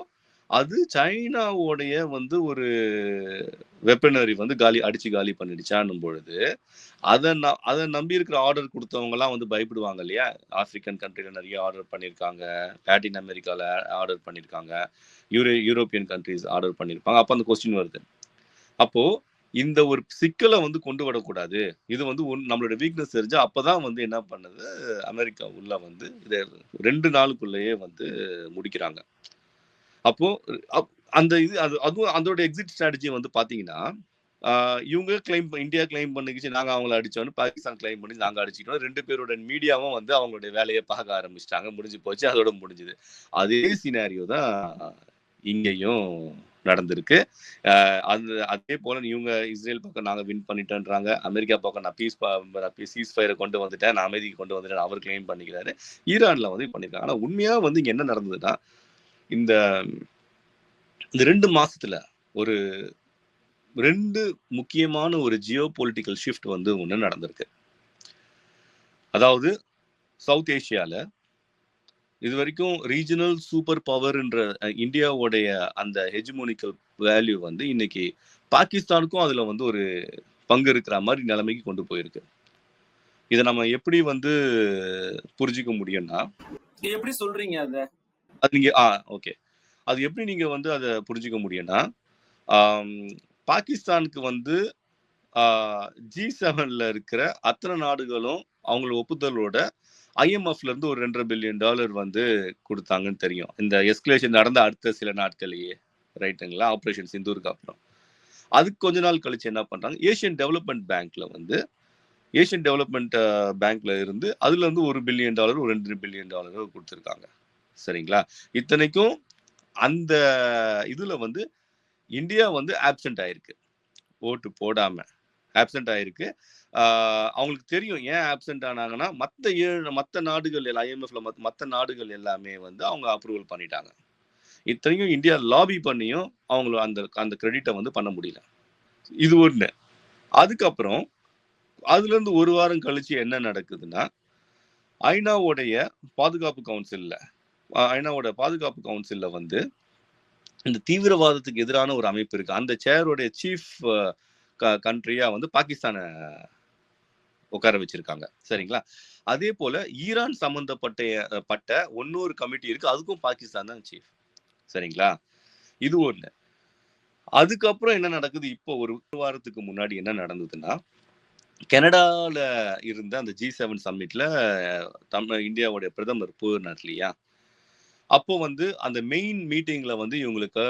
அது சைனாவோடைய வந்து ஒரு வெப்பனரி வந்து காலி அடிச்சு காலி பண்ணிடுச்சான்னும் பொழுது அதை ந- அதை நம்பி இருக்கிற ஆர்டர் கொடுத்தவங்கலாம் வந்து பயப்படுவாங்க இல்லையா? ஆப்பிரிக்கன் கண்ட்ரில நிறைய ஆர்டர் பண்ணியிருக்காங்க லாட்டின் அமெரிக்காவில் ஆர்டர் பண்ணியிருக்காங்க யூரோ யூரோப்பியன் கண்ட்ரிஸ் ஆர்டர் பண்ணியிருப்பாங்க அப்போ அந்த கொஸ்டின் வருது. அப்போது இந்த ஒரு சிக்கலை வந்து கொண்டு வரக்கூடாது. இது வந்து ஒன் நம்மளோட வீக்னஸ் தெரிஞ்சு அப்பதான் வந்து என்ன பண்ணுது? அமெரிக்கா உள்ள வந்து இதை ரெண்டு நாளுக்குள்ளேயே வந்து முடிக்கிறாங்க. அப்போ அப்- அந்த இது அது அதுவும் அதோட எக்ஸிட் ஸ்ட்ராட்டஜி வந்து பாத்தீங்கன்னா இவங்க கிளைம் இந்தியா கிளைம் பண்ணிக்கிச்சு நாங்க அவங்கள அடிச்சோன்னு பாகிஸ்தான் கிளைம் பண்ணி நாங்க அடிச்சுக்கிட்டோம் ரெண்டு பேரோட மீடியாவும் வந்து அவங்களுடைய வேலையை பார்க்க ஆரம்பிச்சிட்டாங்க. முடிஞ்சு போச்சு அதோட முடிஞ்சுது. அதே சினாரியோ தான் இங்கேயும் நடந்திருக்கு. அந்த அதே போல இவங்க இஸ்ரேல் பக்கம் நாங்க வின் பண்ணிட்டோன்றாங்க. அமெரிக்கா பக்கம் நான் பீஸ் சீஸ் ஃபயரை கொண்டு வந்துட்டேன். நான் அமைதிக்கு கொண்டு வந்துட்டேன் அவர் கிளைம் பண்ணிக்கிறாரு. ஈரான்ல வந்து பண்ணிருக்காங்க. ஆனா உண்மையா வந்து இங்க என்ன நடந்ததுன்னா இந்த இந்த ரெண்டு மாசத்துல ஒரு ரெண்டு முக்கியமான ஒரு ஜியோ பொலிட்டிக்கல் ஷிஃப்ட் வந்து ஒன்று நடந்திருக்கு. அதாவது சவுத் ஏஷியாவில் இது வரைக்கும் ரீஜனல் சூப்பர் பவர்ன்ற இந்தியாவுடைய அந்த ஹெஜிமோனிக்கல் வேல்யூ வந்து இன்னைக்கு பாகிஸ்தானுக்கும் அதுல வந்து ஒரு பங்கு இருக்கிற மாதிரி நிலைமைக்கு கொண்டு போயிருக்கு. இதை நம்ம எப்படி வந்து புரிஞ்சுக்க முடியும்னா எப்படி சொல்றீங்க அத? அது நீங்க ஆ ஓகே அது எப்படி நீங்க வந்து அதை புரிஞ்சுக்க முடியும்னா பாகிஸ்தானுக்கு வந்து ஜி செவன்ல இருக்கிற அத்தனை நாடுகளும் அவங்களோட ஒப்புதலோட ஐஎம்எஃப்ல இருந்து ஒரு ரெண்டரை பில்லியன் டாலர் வந்து கொடுத்தாங்கன்னு தெரியும். இந்த எஸ்கலேஷன் நடந்த அடுத்த சில நாட்கள்லேயே ரைட்டுங்களா? ஆப்ரேஷன் சிந்தூருக்கு அப்புறம். அதுக்கு கொஞ்ச நாள் கழிச்சு என்ன பண்றாங்க? ஏஷியன் டெவலப்மெண்ட் பேங்க்ல வந்து ஏஷியன் டெவலப்மெண்ட் பேங்க்ல இருந்து அதுல இருந்து ஒரு பில்லியன் டாலர் ஒரு ரெண்டு பில்லியன் டாலர் கொடுத்துருக்காங்க. சரிங்களா? இத்தனைக்கும் அந்த இதுல வந்து இந்தியா வந்து ஆப்சென்ட் ஆயிருக்கு. ஓட்டு போடாம. ஆப்சென்ட் ஆயிருக்கு. அவங்களுக்கு தெரியும் ஏன் ஆப்சென்ட் ஆனாங்கன்னா மற்ற ஏழு மற்ற நாடுகள் எல்லாம் ஐஎம்எஃப்ல மற்ற நாடுகள் எல்லாமே வந்து அவங்க அப்ரூவல் பண்ணிட்டாங்க. இத்தனையும் இந்தியா லாபி பண்ணியும் அவங்கள அந்த அந்த கிரெடிட்டை வந்து பண்ண முடியல. இது ஒன்று அதுக்கப்புறம் அதுலேருந்து ஒரு வாரம் கழிச்சு என்ன நடக்குதுன்னா ஐநாவுடைய பாதுகாப்பு கவுன்சிலில் ஐநாவோட பாதுகாப்பு கவுன்சிலில் வந்து இந்த தீவிரவாதத்துக்கு எதிரான ஒரு அமைப்பு இருக்கு. அந்த சேருடைய சீஃப் கண்ட்ரியாக வந்து பாகிஸ்தானை உட்கார வச்சிருக்காங்க. சரிங்களா? அதே போல ஈரான் சம்பந்தப்பட்ட பட்ட ஒன்னொரு கமிட்டி இருக்கு. அதுக்கும் பாகிஸ்தான் தான் சீஃப் சரிங்களா? இது ஒண்ணு. அதுக்கப்புறம் என்ன நடக்குது? இப்போ ஒரு வாரத்துக்கு முன்னாடி என்ன நடந்ததுன்னா கனடாவில் இருந்த அந்த ஜி செவன் சம்மிட்ல தமிழ் இந்தியாவுடைய பிரதமர் போயிருந்தார் இல்லையா? அப்போ வந்து அந்த மெயின் மீட்டிங்ல வந்து இவங்களுக்கு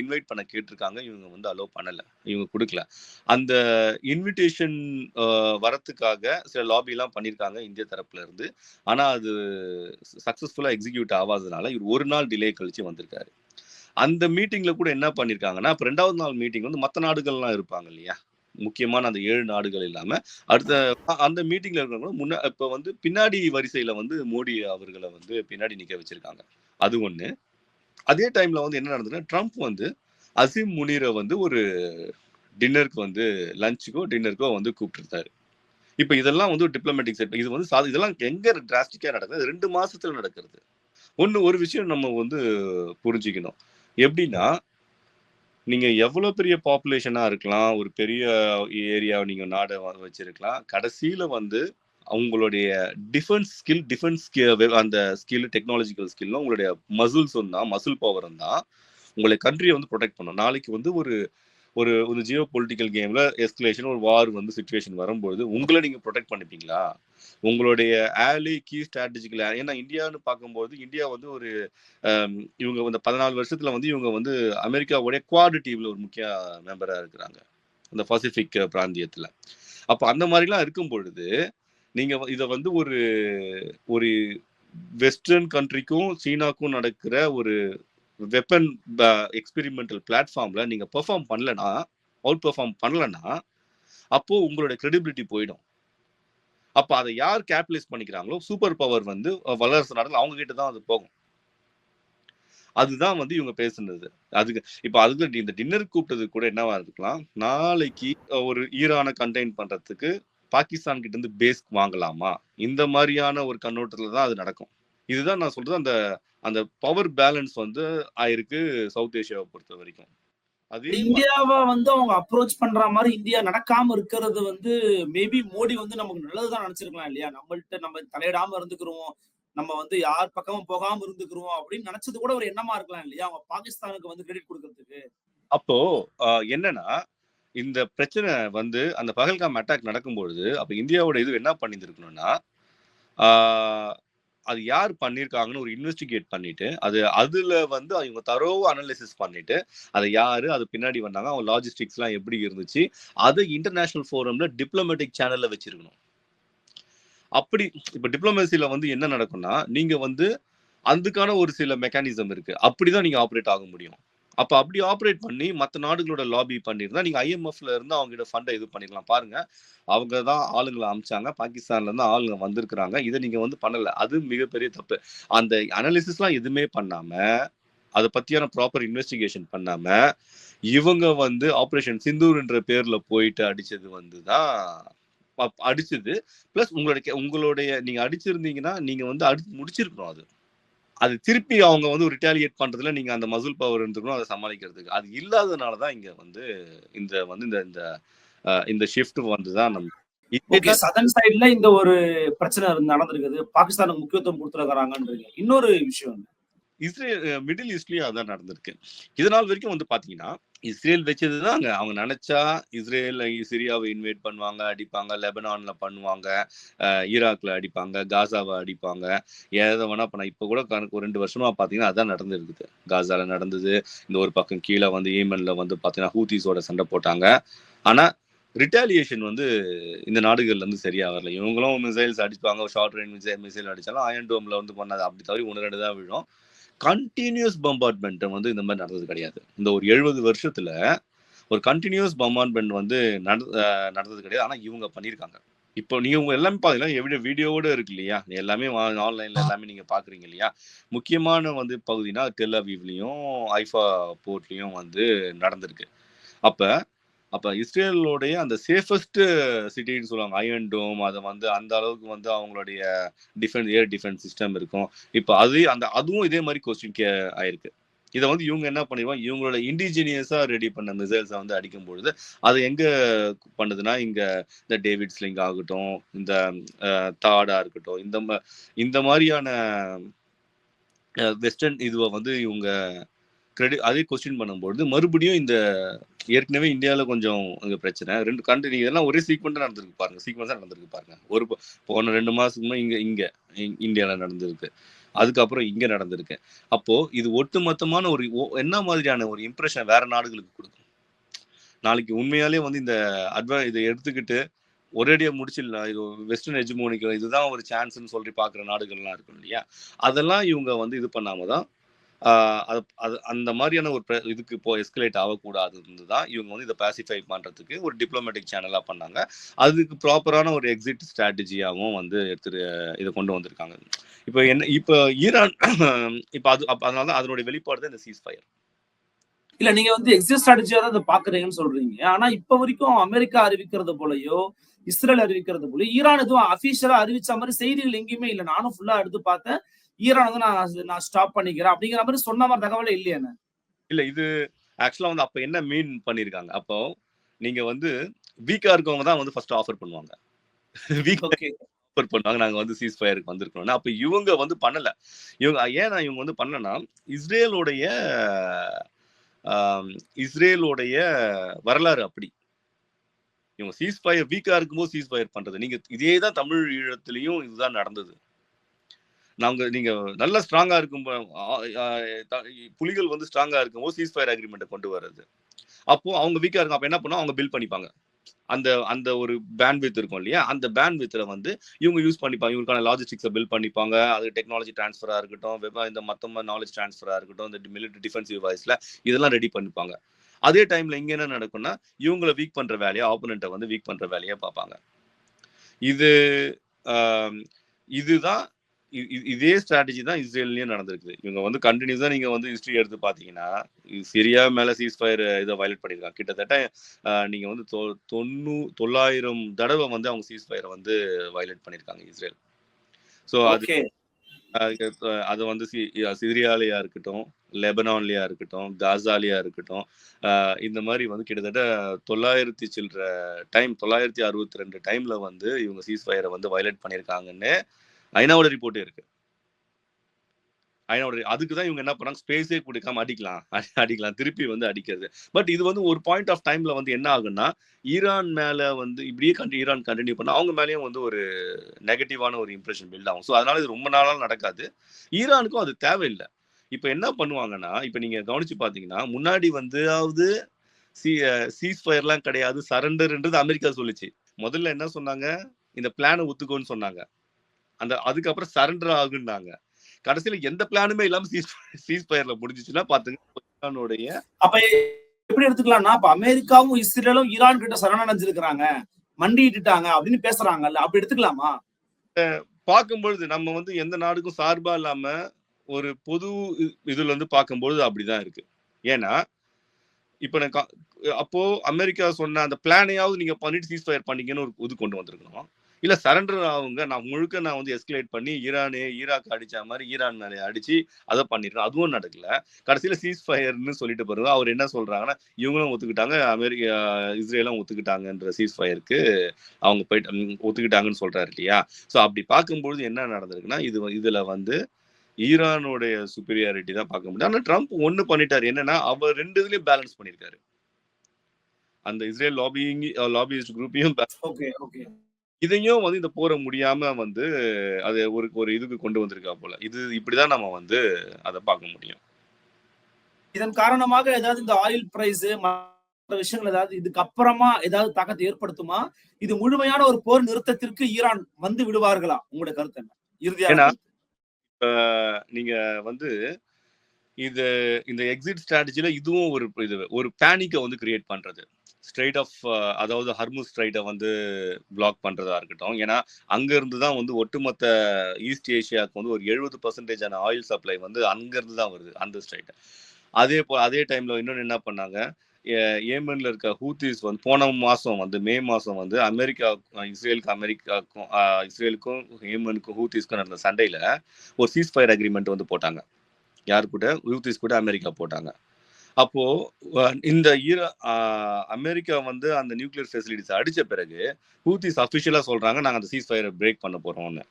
இன்வைட் பண்ண கேட்டிருக்காங்க. இவங்க வந்து அலோவ் பண்ணல. இவங்க கொடுக்கல. அந்த இன்விடேஷன் வரத்துக்காக சில லாபி எல்லாம் பண்ணியிருக்காங்க இந்திய தரப்புல இருந்து. ஆனா அது சக்சஸ்ஃபுல்லா எக்ஸிக்யூட் ஆகாததுனால இவர் ஒரு நாள் டிலே கழிச்சு வந்திருக்காரு. அந்த மீட்டிங்ல கூட என்ன பண்ணிருக்காங்கன்னா அப்ப ரெண்டாவது நாள் மீட்டிங் வந்து மற்ற நாடுகள்லாம் இருப்பாங்க இல்லையா? முக்கியமான அந்த ஏழு நாடுகள் இல்லாம அடுத்த அந்த மீட்டிங்ல இருக்கிறவங்களும் முன்ன இப்ப வந்து பின்னாடி வரிசையில வந்து மோடி அவர்களை வந்து பின்னாடி நிக்க வச்சிருக்காங்க. அது ஒண்ணு. அதே டைம்ல வந்து என்ன நடந்ததுன்னா ட்ரம்ப் வந்து அசீம் முனீரை வந்து ஒரு டின்னருக்கு வந்து லஞ்சுக்கோ டின்னருக்கோ வந்து கூப்பிட்டுருந்தாரு. இப்ப இதெல்லாம் வந்து டிப்ளமேட்டிக் செட் இது வந்து சாதி இதெல்லாம் எங்க டிராஸ்டிக்கா நடக்குது? ரெண்டு மாசத்துல நடக்கிறது. ஒன்று ஒரு விஷயம் நம்ம வந்து புரிஞ்சுக்கணும். எப்படின்னா நீங்க எவ்வளவு பெரிய பாப்புலேஷனா இருக்கலாம் ஒரு பெரிய ஏரியா நீங்க நாடை வச்சிருக்கலாம். கடைசியில வந்து அவங்களுடைய டிஃபென்ஸ் ஸ்கில் டிஃபென்ஸ் அந்த ஸ்கில் டெக்னாலஜிக்கல் ஸ்கில்னா உங்களுடைய மசில்ஸும் தான் மசில் பவரும் தான் உங்களை கண்ட்ரியை வந்து ப்ரொடெக்ட் பண்ணும். நாளைக்கு வந்து ஒரு ஒரு ஒரு ஜியோ பொலிட்டிக்கல் கேம்ல எஸ்கலேஷன் ஒரு வார் வந்து சுச்சுவேஷன் வரும்போது உங்களை நீங்க ப்ரொடெக்ட் பண்ணிப்பீங்களா? உங்களுடைய ஆலி கீ ஸ்ட்ராட்டஜிக்கல் ஏன்னா இந்தியான்னு பார்க்கும்போது இந்தியா வந்து ஒரு இவங்க வந்து பதினாலு வருஷத்துல வந்து இவங்க வந்து அமெரிக்காவுடைய குவாட் டீம்ல ஒரு முக்கிய மெம்பரா இருக்கிறாங்க. அந்த பசிபிக் பிராந்தியத்துல. அப்ப அந்த மாதிரிலாம் இருக்கும் பொழுது நீங்க இத வந்து ஒரு ஒரு வெஸ்டர்ன் கண்ட்ரிக்கும் சீனாக்கும் நடக்கிற ஒரு வெப்பன் எக்ஸ்பெரிமெண்டல் பிளாட்ஃபார்ம்ல நீங்க பெர்ஃபார்ம் பண்ணலன்னா அவுட் பெர்ஃபார்ம் பண்ணலன்னா அப்போ உங்களோட கிரெடிபிலிட்டி போயிடும். அப்ப அதை யார் கேபிட்டலைஸ் பண்ணிக்கிறாங்களோ சூப்பர் பவர் வந்து வல்லரசு நாடுகள் அவங்க கிட்ட தான் அது போகும். அதுதான் வந்து இவங்க பேசுனது. அதுக்கு இப்ப அதுக்கு இந்த டின்னர் கூப்பிட்டது கூட என்னவா இருக்கலாம் நாளைக்கு ஒரு ஈரானை கண்டெயின் பண்றதுக்கு பாகிஸ்தான் கிட்ட இருந்து பேஸ் வாங்கலாமா? இந்த மாதிரியான ஒரு கண்ணோட்டத்துல தான் அது நடக்கும். இதுதான் நான் சொல்றது அந்த அந்த பவர் பேலன்ஸ் வந்து ஆயிருக்கு சவுத் ஏஷியாவை பொறுத்த வரைக்கும் இந்தியாவை வந்து அவங்க அப்ரோச் பண்ற மாதிரி இந்தியா நடக்காம இருக்கிறது வந்து மேபி மோடி வந்து நமக்கு நல்லதுதான் நினைச்சிருக்கலாம் இல்லையா? நம்மள்ட்ட நம்ம தலையிடாம இருந்துக்கிறோம். நம்ம வந்து யார் பக்கமும் போகாம இருந்துக்கிறோம் அப்படின்னு நினைச்சது கூட ஒரு எண்ணமா இருக்கலாம் இல்லையா? அவங்க பாகிஸ்தானுக்கு வந்து கிரெடிட் கொடுக்கறதுக்கு. அப்போ என்னன்னா இந்த பிரச்சனை வந்து அந்த பகல்காம் அட்டாக் நடக்கும்பொழுது அப்ப இந்தியாவோட இது என்ன பண்ணியிருக்கணும்னா ஆஹ், அது யார் பண்ணியிருக்காங்கன்னு ஒரு இன்வெஸ்டிகேட் பண்ணிட்டு அது அதுல வந்து அவங்க தரோ அனலிசிஸ் பண்ணிட்டு அதை யாரு அது பின்னாடி வந்தாங்க அவங்க லாஜிஸ்டிக்ஸ்லாம் எப்படி இருந்துச்சு அதை இன்டர்நேஷனல் ஃபோரம்ல டிப்ளமேட்டிக் சேனல்ல வச்சிருக்கணும். அப்படி இப்ப டிப்ளமேசில வந்து என்ன நடக்கும்னா நீங்க வந்து அதுக்கான ஒரு சில மெக்கானிசம் இருக்கு. அப்படிதான் நீங்க ஆப்ரேட் ஆக முடியும். அப்ப அப்படி ஆப்ரேட் பண்ணி மற்ற நாடுகளோட லாபி பண்ணியிருந்தா நீங்க ஐஎம்எஃப்ல இருந்து அவங்ககிட்ட ஃபண்டை இது பண்ணிக்கலாம் பாருங்க அவங்க தான் ஆளுங்களை அமிச்சாங்க. பாகிஸ்தான்ல இருந்து ஆளுங்க வந்திருக்கிறாங்க. இதை நீங்க வந்து பண்ணல. அது மிகப்பெரிய தப்பு. அந்த அனாலிசிஸ்லாம் எதுவுமே பண்ணாம அதை பத்தியான ப்ராப்பர் இன்வெஸ்டிகேஷன் பண்ணாம இவங்க வந்து ஆப்ரேஷன் சிந்தூர்ன்ற பேர்ல போயிட்டு அடிச்சது வந்து தான் அடிச்சது. பிளஸ் உங்களுடைய உங்களுடைய நீங்க அடிச்சிருந்தீங்கன்னா நீங்க வந்து அடி முடிச்சிருக்கணும் அது. அது திருப்பி அவங்க வந்து ரிட்டாலியேட் பண்றதுல நீங்க அந்த மசுல் பவர் இருந்துக்கணும் அதை சமாளிக்கிறதுக்கு. அது இல்லாதனால தான் இங்க வந்து இந்த வந்து இந்த இந்த இந்த ஷிஃப்ட் வந்து தான் நம்ம சதன் சைடுல இந்த ஒரு பிரச்சனை நடந்திருக்குது. பாகிஸ்தானுக்கு முக்கியத்துவம் கொடுத்துருக்காங்கன்றீங்க இன்னொரு விஷயம் இஸ்ரேல் மிடில் ஈஸ்ட்லயும் அதான் நடந்திருக்கு. இதனால் நாள் வரைக்கும் வந்து பாத்தீங்கன்னா இஸ்ரேல் வச்சதுதான் அங்க. அவங்க நினைச்சா இஸ்ரேல் சிரியாவை இன்வைட் பண்ணுவாங்க அடிப்பாங்க லெபனான்ல பண்ணுவாங்க ஈராக்கில் ஈராக்ல அடிப்பாங்க காசாவை அடிப்பாங்க. எதை வேணா பண்ண இப்ப கூட கணக்கு ஒரு ரெண்டு வருஷமா பாத்தீங்கன்னா அதான் நடந்திருக்குது. காசால நடந்தது. இந்த ஒரு பக்கம் கீழே வந்து ஈமன்ல வந்து பாத்தீங்கன்னா ஹூத்திஸோட சண்டை போட்டாங்க. ஆனா ரிட்டாலியேஷன் வந்து இந்த நாடுகள்ல இருந்து சரியா வரல. இவங்களும் மிசைல்ஸ் அடிப்பாங்க ஷார்ட் ரேஞ்ச் மிசைல் மிசைல் அடிச்சாலும் அயன் டோம்ல வந்து பண்ணாது. அப்படி தவிர ஒன்று ரெண்டு தான் விழும். கண்டினியூஸ் பம்பார்ட்மெண்ட் வந்து இந்த மாதிரி நடந்தது கிடையாது. இந்த ஒரு எழுபது வருஷத்துல ஒரு கண்டினியூஸ் பம்பார்ட்மெண்ட் வந்து நட- நடந்தது கிடையாது. ஆனா இவங்க பண்ணியிருக்காங்க. இப்போ நீங்க உங்க எல்லாமே பாத்தீங்கன்னா எவ்வளவு வீடியோவோட இருக்கு இல்லையா? எல்லாமே ஆன்லைன்ல எல்லாமே நீங்க பாக்குறீங்க இல்லையா? முக்கியமான வந்து பகுதினா டெல் அவீவ்லயும் ஐஃபா போர்ட்லயும் வந்து நடந்திருக்கு. அப்ப அப்போ இஸ்ரேலோடைய அந்த சேஃபஸ்ட் சிட்டின்னு சொல்லுவாங்க. அயன் டோம் அதை வந்து அந்த அளவுக்கு வந்து அவங்களுடைய டிஃபென்ஸ் ஏர் டிஃபென்ஸ் சிஸ்டம் இருக்கும். இப்போ அது அந்த அதுவும் இதே மாதிரி கொஸ்டின் கே ஆயிருக்கு. இதை வந்து இவங்க என்ன பண்ணிடுவாங்க இவங்களோட இண்டிஜினியஸா ரெடி பண்ண மிசைல்ஸை வந்து அடிக்கும் பொழுது அது எங்க பண்ணுதுன்னா இங்க இந்த டேவிட் ஸ்லிங் ஆகட்டும் இந்த அஹ், தாடா இருக்கட்டும் இந்த இந்த மாதிரியான வெஸ்டர்ன் இதுவை வந்து இவங்க கிரெடிட் அதே கொஸ்டின் பண்ணும்பொழுது மறுபடியும் இந்த ஏற்கனவே இந்தியாவில் கொஞ்சம் அங்கே பிரச்சனை. ரெண்டு கண்ட்ரி இதெல்லாம் ஒரே சீக்வெண்ட்டாக நடந்திருக்கு பாருங்க. சீக்வன்ஸாக நடந்திருக்கு பாருங்க. ஒரு போன ரெண்டு மாதத்துக்கு முன்னாடி இங்கே இங்கே இந்தியாவில் நடந்திருக்கு. அதுக்கப்புறம் இங்கே நடந்திருக்கு. அப்போது இது ஒட்டுமொத்தமான ஒரு என்ன மாதிரியான ஒரு இம்ப்ரெஷன் வேற நாடுகளுக்கு கொடுக்கும்? நாளைக்கு உண்மையாலே வந்து இந்த அட்வா இதை எடுத்துக்கிட்டு ஒரேடியாக முடிச்சிடலாம். இது வெஸ்டர்ன் எஜுமோனிக்கு இதுதான் ஒரு சான்ஸ்னு சொல்லி பார்க்குற நாடுகள்லாம் இருக்கும் இல்லையா? அதெல்லாம் இவங்க வந்து இது பண்ணாமல் தான் அது அது அந்த மாதிரியான ஒரு இதுக்கு இப்போ எஸ்கலேட் ஆகக்கூடாதுன்னு தான் இவங்க வந்து இதை பாசிஃபை பண்றதுக்கு ஒரு டிப்ளமேட்டிக் சேனலாக பண்ணாங்க. அதுக்கு ப்ராப்பரான ஒரு எக்ஸிட் ஸ்ட்ராட்டஜியாகவும் வந்து எடுத்து இதை கொண்டு வந்திருக்காங்க. இப்போ என்ன இப்போ ஈரான் இப்போ அது அதனால தான் அதனுடைய வெளிப்பாடு தான் இந்த சீஸ் ஃபயர் இல்ல நீங்க வந்து எக்ஸிட் ஸ்ட்ராட்டஜியா தான் இதை பாக்குறீங்கன்னு சொல்றீங்க. ஆனா இப்ப வரைக்கும் அமெரிக்கா அறிவிக்கிறது போலயோ இஸ்ரேல் அறிவிக்கிறது போலயோ ஈரான் எதுவும் அபிஷியலா அறிவிச்ச மாதிரி செய்திகள் எங்கேயுமே இல்ல. நானும் ஃபுல்லா எடுத்து பார்த்தேன். ஈரான் வந்து நான் நான் ஸ்டாப் பண்ணிக்கிறேன் அப்படிங்கிற மாதிரி சொன்ன மாதிரி தகவலே இல்லையா இல்ல இது ஆக்சுவலா வந்து அப்ப என்ன மீன் பண்ணிருக்காங்க? அப்போ நீங்க வந்து வீக்கா இருக்கவங்க தான் வந்து ஃபர்ஸ்ட் ஆஃபர் பண்ணுவாங்க. வீக் ஆஃபர் பண்ணுவாங்க. நாங்க வந்து சீஸ் ஃபயருக்கு வந்திருக்கோம்னா அப்ப இவங்க வந்து பண்ணல. இவங்க ஏன் இவங்க வந்து பண்ணனா இஸ்ரேலோடைய இஸ்ரேலோடைய வரலாறு அப்படி. இவங்க சீஸ் ஃபயர் வீக்கா இருக்கும்போது சீஸ் ஃபயர் பண்றது. நீங்க இதே தான் தமிழ் ஈழத்திலையும் இதுதான் நடந்தது. நாங்கள் நீங்கள் நல்லா ஸ்ட்ராங்காக இருக்கும் புலிகள் வந்து ஸ்ட்ராங்காக இருக்கும்போது சீஸ் ஃபயர் அக்ரிமெண்ட்டை கொண்டு வர்றது. அப்போது அவங்க வீக்காக இருக்கும் அப்போ என்ன பண்ணுவோம் அவங்க பில் பண்ணிப்பாங்க. அந்த அந்த ஒரு பேண்ட்வித் இருக்கும் இல்லையா? அந்த பேண்ட்வித்ல வந்து இவங்க யூஸ் பண்ணிப்பாங்க. இவங்களுக்கான லாஜிஸ்டிக்ஸை பில் பண்ணிப்பாங்க. அது டெக்னாலஜி ட்ரான்ஸ்ஃபராக இருக்கட்டும் வெப்ப இந்த மொத்தமா நாலேஜ் ட்ரான்ஸ்ஃபராக இருக்கட்டும் இந்த மிலிட்டரி டிஃபென்சிவ் வாய்ஸில் இதெல்லாம் ரெடி பண்ணிப்பாங்க. அதே டைமில் இங்கே என்ன நடக்கும்னா இவங்களை வீக் பண்ணுற வேலையை ஆப்போனண்ட்டை வந்து வீக் பண்ணுற வேலையை பார்ப்பாங்க. இது இதுதான் இதே ஸ்ட்ராட்டஜி தான் இஸ்ரேல்லையும் நடந்திருக்குது. இவங்க வந்து கண்டினியூஸா நீங்க வந்து ஹிஸ்டரி எடுத்து பாத்தீங்கன்னா இது சிரியா மேல சீஸ் ஃபயர் இதை வயலேட் பண்ணிருக்காங்க. கிட்டத்தட்ட ஆஹ், நீங்க வந்து தொ- தொண்ணூ தொள்ளாயிரம் தடவை வந்து அவங்க சீஸ் ஃபயரை வந்து வயலேட் பண்ணிருக்காங்க இஸ்ரேல். ஸோ அது அது வந்து சிரியாலயா இருக்கட்டும் லெபனான்லயா இருக்கட்டும் காசாலியா இருக்கட்டும் இந்த மாதிரி வந்து கிட்டத்தட்ட தொள்ளாயிரத்தி சில்லற டைம் தொள்ளாயிரத்தி அறுபத்தி ரெண்டு டைம்ல வந்து இவங்க சீஸ் ஃபயரை வந்து வயலேட் பண்ணியிருக்காங்கன்னு ஐநாவோட ரிப்போர்ட்டே இருக்கு. ஐநாவோட அதுக்கு தான் இவங்க என்ன பண்ணாங்க ஸ்பேஸே கொடுக்காம அடிக்கலாம். அடிக்கலாம். திருப்பி வந்து அடிக்கிறது. பட் இது வந்து ஒரு பாயிண்ட் ஆஃப் டைம்ல வந்து என்ன ஆகுன்னா ஈரான் மேல வந்து இப்படியே கண்டி ஈரான் கண்டினியூ பண்ணா அவங்க மேலேயும் வந்து ஒரு நெகட்டிவான ஒரு இம்ப்ரெஷன் பில்ட் ஆகும். ஸோ அதனால இது ரொம்ப நாளாக நடக்காது. ஈரானுக்கும் அது தேவையில்லை. இப்போ என்ன பண்ணுவாங்கன்னா இப்போ நீங்க கவனிச்சு பார்த்தீங்கன்னா முன்னாடி வந்து சி சீஸ் ஃபயர்லாம் கிடையாது. சரண்டர்ன்றது அமெரிக்கா சொல்லுச்சு. முதல்ல என்ன சொன்னாங்க? இந்த பிளானை ஒத்துக்கோன்னு சொன்னாங்க. அந்த அதுக்கப்புறம் சரண்டர் ஆகுன்னாங்க. கடைசியில எந்த பிளானுமே இல்லாம சீஸ் சீஸ் ஃபயர்ல முடிஞ்சிச்சுன்னா பாத்துங்க அப்ப எப்படி எடுத்துக்கலாம்னா அப்ப அமெரிக்காவும் இஸ்ரேலும் ஈரான் கிட்ட சரணடைஞ்சிருக்கிறாங்க. மண்டிட்டுட்டாங்க அப்படின்னு பேசுறாங்கல்ல அப்படி எடுத்துக்கலாமா? பார்க்கும்பொழுது நம்ம வந்து எந்த நாடுக்கும் சார்பா இல்லாம ஒரு பொது இதுல இருந்து பார்க்கும்பொழுது அப்படிதான் இருக்கு. ஏன்னா இப்ப நான் அப்போ அமெரிக்கா சொன்ன அந்த பிளானையாவது நீங்க பண்ணிட்டு சீஸ் ஃபயர் பண்ணீங்கன்னு ஒரு இது கொண்டு வந்திருக்கணும். இல்ல சரண்டர் ஆகுங்க. நான் முழுக்க நான் வந்து எஸ்கலேட் பண்ணி ஈரானே ஈராக் அடிச்ச மாதிரி ஈரான் மேலே அடிச்சு அதை பண்ணிடுறேன். அதுவும் நடக்கல. கடைசியில சீஸ் ஃபயர்னு சொல்லிட்டு பாருங்க அவர் என்ன சொல்றாங்கன்னா இவங்களும் ஒத்துக்கிட்டாங்க. அமெரிக்கா இஸ்ரேலும் ஒத்துக்கிட்டாங்கன்ற சீஸ் ஃபயருக்கு அவங்க போயிட்டு ஒத்துக்கிட்டாங்கன்னு சொல்றாரு இல்லையா? ஸோ அப்படி பார்க்கும்பொழுது என்ன நடந்திருக்குன்னா இது இதுல வந்து ஈரானுடைய சுப்பீரியாரிட்டி தான் பார்க்க முடியும். ஆனா ட்ரம்ப் ஒன்று பண்ணிட்டாரு. என்னன்னா அவர் ரெண்டு இதுலயும் பேலன்ஸ் பண்ணிருக்காரு அந்த இஸ்ரேல் லாபியிங் லாபியிஸ்ட் குரூப்பையும் ஓகே ஓகே இதையும் வந்து இந்த போற முடியாம வந்து அது ஒரு ஒரு இதுக்கு கொண்டு வந்திருக்கா போல. இது இப்படிதான் நம்ம வந்து அதை பார்க்க முடியும். இதன் காரணமாக ஏதாவது இந்த ஆயில் பிரைஸ் மற்ற விஷயங்கள் ஏதாவது இதுக்கு அப்புறமா ஏதாவது தாக்கத்தை ஏற்படுத்துமா? இது முழுமையான ஒரு போர் நிறுத்தத்திற்கு ஈரான் வந்து விடுவார்களா? உங்களுடைய கருத்து என்ன? இறுதியாக நீங்க வந்து இது இந்த எக்ஸிட் ஸ்ட்ராட்டஜில இதுவும் ஒரு இது ஒரு பேனிக்கை வந்து கிரியேட் பண்றது. ஸ்ட்ரைட் ஆஃப் uh, அதாவது ஹர்முஸ் ஸ்ட்ரைட்டை வந்து பிளாக் பண்ணுறதா இருக்கட்டும். ஏன்னா அங்கேருந்து தான் வந்து ஒட்டுமொத்த ஈஸ்ட் ஏஷியாவுக்கு வந்து ஒரு எழுபது பர்சன்டேஜான ஆயில் சப்ளை வந்து அங்கேருந்து தான் வருது அந்த ஸ்ட்ரைட்டை அதே போ அதே டைமில் இன்னொன்று என்ன பண்ணாங்க? ஏமனில் ஏமன்ல இருக்க ஹூத்திஸ் வந்து போன மாதம் வந்து மே மாதம் வந்து அமெரிக்கா இஸ்ரேலுக்கு அமெரிக்காவுக்கும் இஸ்ரேலுக்கும் ஏமனுக்கும் ஹூத்திஸ்க்கும் நடந்த சண்டையில் ஒரு சீஸ் ஃபயர் அக்ரிமெண்ட் வந்து போட்டாங்க. யார் கூட? ஹூத்திஸ் கூட அமெரிக்கா போட்டாங்க. அப்போ இந்த ஈர அமெரிக்கா வந்து அந்த நியூக்ளியர் ஃபெசிலிட்டிஸ் அடிச்ச பிறகு ஹூத்திஸ் அஃபிஷியலா சொல்றாங்க நாங்க அந்த சீஸ் ஃபயரை பிரேக் பண்ண போறோம்னு.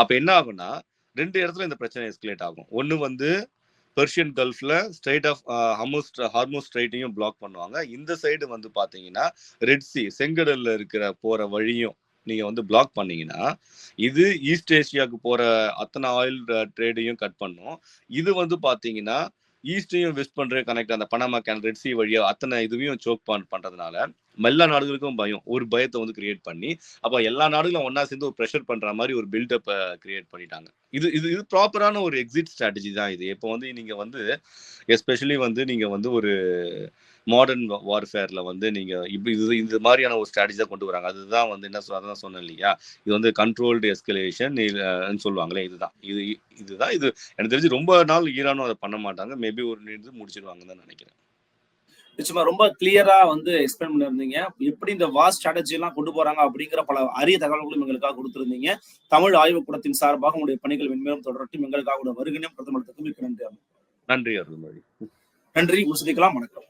அப்ப என்ன ஆகும்னா ரெண்டு இடத்துல இந்த பிரச்சனை எஸ்கலேட் ஆகும். ஒன்னு வந்து பெர்ஷியன் கல்ஃப்ல ஸ்ட்ரைட் ஆஃப் ஹமோஸ் ஹார்மோஸ் ஸ்ட்ரைட்டையும் பிளாக் பண்ணுவாங்க. இந்த சைடு வந்து பாத்தீங்கன்னா ரெட் சி செங்கடல்ல இருக்கிற போற வழியும் நீங்க வந்து பிளாக் பண்ணீங்கன்னா இது ஈஸ்ட் ஏஷியாவுக்கு போற அத்தனை ஆயில் ட்ரேடையும் கட் பண்ணும். இது வந்து பாத்தீங்கன்னா ஈஸ்டையும் வெஸ்ட் பண்ற கனெக்ட் அந்த பனாமா கேன் ரெட் சி வழியா அத்தனை இதுவையும் சோக் பண்றதுனால எல்லா நாடுகளுக்கும் பயம். ஒரு பயத்தை வந்து கிரியேட் பண்ணி அப்ப எல்லா நாடுகளும் ஒன்னா சேர்ந்து ஒரு ப்ரெஷர் பண்ற மாதிரி ஒரு பில்டப் கிரியேட் பண்ணிட்டாங்க. இது இது இது ப்ராப்பரான ஒரு எக்ஸிட் ஸ்ட்ராட்டஜி தான் இது. இப்போ வந்து நீங்க வந்து எஸ்பெஷலி வந்து நீங்க வந்து ஒரு மாடர்ன் வார்ஃபேர்ல வந்து நீங்க இப்படி இது இந்த மாதிரியான ஒரு ஸ்ட்ராட்டஜி தான் கொண்டு வராங்க. அதுதான் வந்து என்ன அதான் சொன்னேன் இல்லையா? இது வந்து கண்ட்ரோல்டு எஸ்கலேஷன் சொல்லுவாங்களே இதுதான். இது இதுதான் இது எனக்கு தெரிஞ்சு ரொம்ப நாள் ஈரானும் அதை பண்ண மாட்டாங்க. மேபி ஒரு இது முடிச்சிருவாங்கன்னு தான் நினைக்கிறேன். நிச்சயமா ரொம்ப கிளியரா வந்து எக்ஸ்பிளைன் பண்ணிருந்தீங்க எப்படி இந்த வார் ஸ்ட்ராட்டஜி எல்லாம் கொண்டு போறாங்க அப்படிங்கிற பல அரிய தகவல்களும் எங்களுக்காக கொடுத்திருந்தீங்க. தமிழ் ஆய்வுக்கூடத்தின் சார்பாக உங்களுடைய பணிகள் மென்மேலும் தொடரட்டும். எங்களுக்காக கூட வருகினும் பிரதமர் நன்றி நன்றி அருள்மொழி நன்றி. முடிச்சுக்கலாம் வணக்கம்.